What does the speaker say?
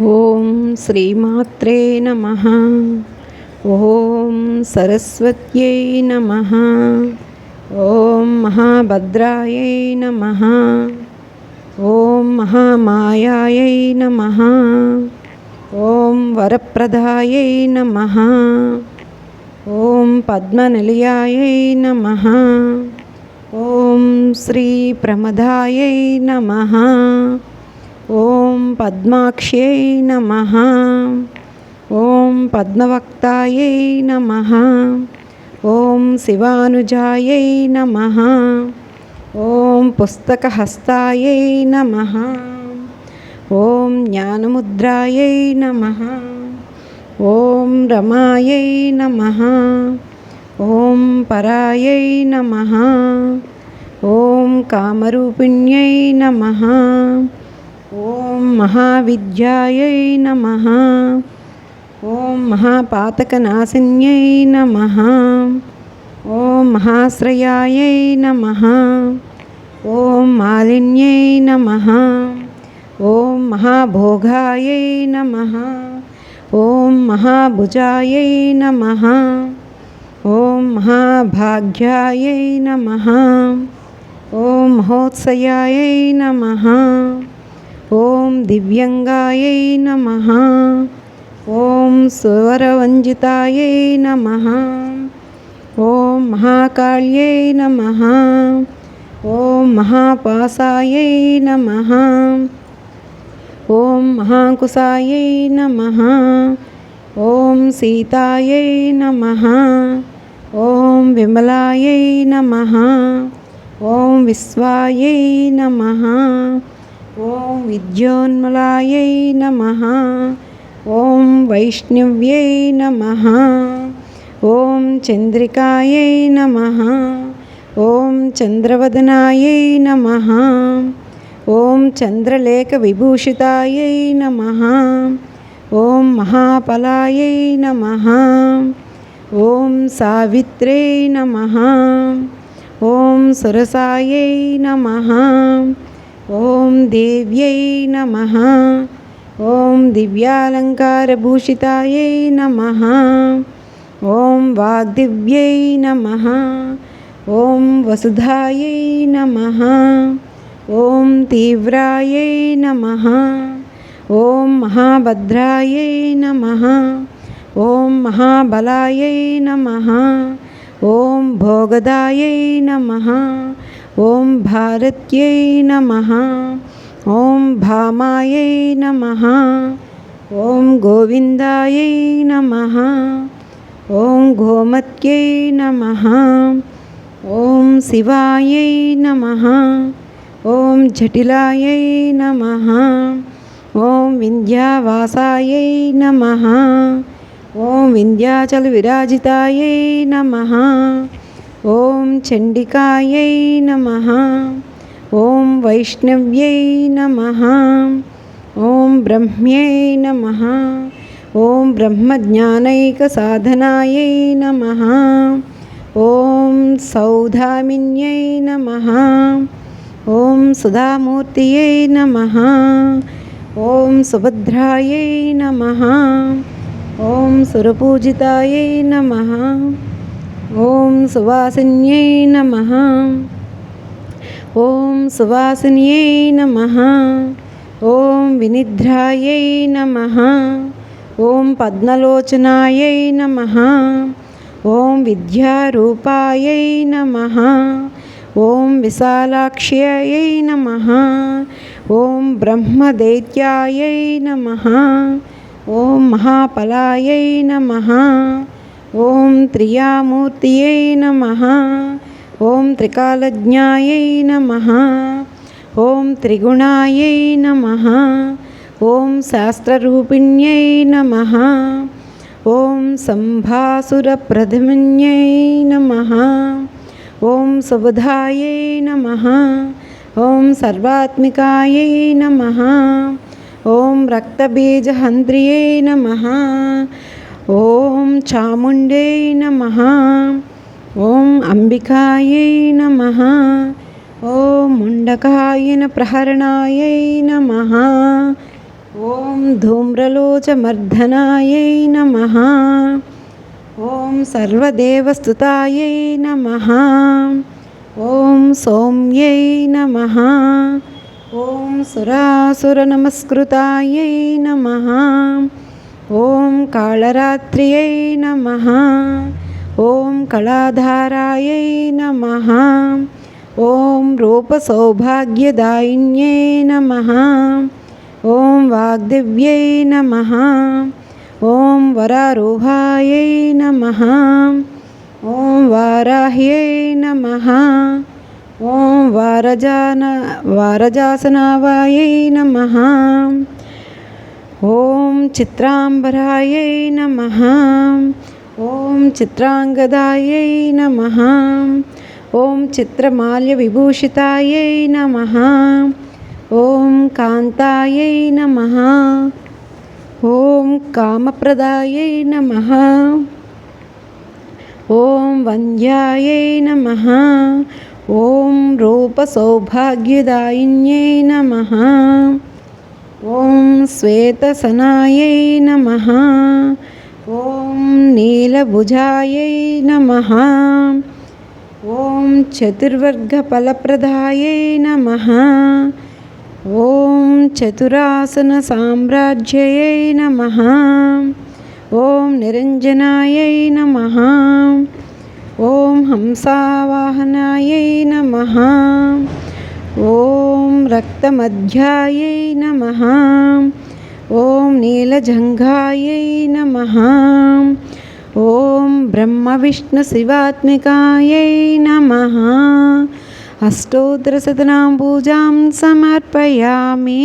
ఓం శ్రీమాత్రే నమ. ఓం సరస్వత్యై నమ. ఓం మహాభద్రాయై నమ. ఓం మహామాయాయై నమ. ఓం వరప్రదాయై నమ. ఓం పద్మనిలయాయై నమ. ఓం శ్రీ ప్రమదాయై నమ. ఓం పద్మాక్ష్యై నమ. ఓం పద్మవక్తాయై నమ. ఓం శివానుజాయై నమ. ఓం పుస్తకహస్తాయై నమ. ఓం జ్ఞానముద్రాయై నమ. ఓం రమాయై నమ. ఓం పరాయై నమ. ఓం కామరూపిణ్యై నమ. ओम महाविद्याय नम। ओम महापातकनाशिन्यै नम। ओम महाश्रयाय नम। ओम मालिन्य नम। ओम महाभोगाय नम। ओम महाभुजाय नम। ओम महाभाग्याय नम। ओम महोत्सयाय नमः। ओम दिव्यंगाय नम। ॐ स्वरवञ्जितायै नम। ॐ महाकाल्य नम। ॐ महापाशाय नम। ॐ महाकुशाय नम। ॐ सीताय नम। ॐ विमलाय नम। ॐ विश्वाय नमः। ఓం విద్యోన్మలాయై నమ ఓం వైష్ణవ్యై నమ ఓం చంద్రికాయై నమ ఓం చంద్రవదనాయై నమ ఓం చంద్రలేఖ విభూషితాయై నమ ఓం మహాఫలాయై నమ ఓం సావిత్రే నమ ఓం సురసాయై నమ ॐ देव्यै नमः। ॐ दिव्यालङ्कारभूषितायै नमः। ॐ वाग्दिव्यै नमः। ॐ वसुधायै नमः। ॐ तीव्रायै नमः। ॐ महाभद्रायै नमः। ॐ महाबलायै नमः। ॐ भोगदायै नमः। ॐ भारत्यै नमः। ॐ भामायै नमः। ॐ गोविन्दायै नमः। ॐ गोमत्यै नमः। ॐ शिवायै नमः। ॐ जटिलायै नमः। ॐ विन्ध्यावासायै नमः। ॐ विन्ध्याचलविराजितायै नमः। ॐ चण्डिकायै नमः ॐ वैष्णव्यै नमः ॐ ब्रह्म्यै नमः ॐ ब्रह्मज्ञानैकसाधनायै नमः ॐ सौधामिन्यै नमः ॐ सुधामूर्तये नमः ॐ सुभद्रायै नमः ॐ सुरपूजितायै नमः। ఓం సువాసిన్యై నమ. ఓం సువాసిన్యై నమ. ఓం వినిద్రాయై నమ. ఓం పద్మలోచనాయై నమ. ఓం విద్యారూపాయై నమ. ఓం విశాలాక్ష్యయై నమ. ఓం బ్రహ్మదైత్యాయై నమ. ఓం మహాఫలాయై నమ. ॐ त्रियामूर्तये नमः। ॐ त्रिकालज्ञायै नमः। ॐ त्रिगुणायै नमः। ॐ शास्त्ररूपिण्यै नमः। ॐ सम्भासुरप्रधमन्यै नमः। ॐ सुबुधायै नमः। ॐ सर्वात्मिकायै नमः। ॐ रक्तबीजहन्त्र्यै नमः। ఓం చాముండే నమ. ఓం అంబికాయై నమ. ఓం ముండకాయన ప్రహరణాయ నమ. ఓం ధూమ్రలోచమర్ధనాయై నమ. ఓం సర్వదేవస్థుతాయై నమ. ఓం సోమ్యై నమ. ఓం సురాసురనమస్కృతాయై నమ. కాళరాత్రియై నమ ఓం కళాధారాయై నమ ఓం రూపసౌభాగ్యదాయిన్యై నమ ఓం వాగ్దివ్యై నమ ఓం వరారోహాయై నమ ఓం వారాహ్యై నమ ఓం వారజాన వారజాసనావాయై నమ ఓం చిత్రాంబరాయై నమ. ఓం చిత్రాంగదాయై నమ. ఓం చిత్రమాల్య విభూషితాయై నమ. ఓం కాంతాయై నమ. ఓం కామప్రదాయై నమ. ఓం వంద్యాయై నమ. ఓం రూపసౌభాగ్యదాయిన్యై నమ. ఓం శ్వేతసనాయై నమ. ఓం నీలభుజాయై నమ. ఓం చతుర్వర్గఫలప్రదాయై నమ. ఓం చతురాసన సామ్రాజ్యయై నమ. ఓం నిరంజనాయై నమ. ఓం హంసావాహనాయై నమ. ॐ रक्तमध्यायै नमः। ॐ नीलजङ्घायै नमः। ॐ ब्रह्मविष्णुशिवात्मिकायै नमः। अष्टोत्तरशतनां पूजां समर्पयामि।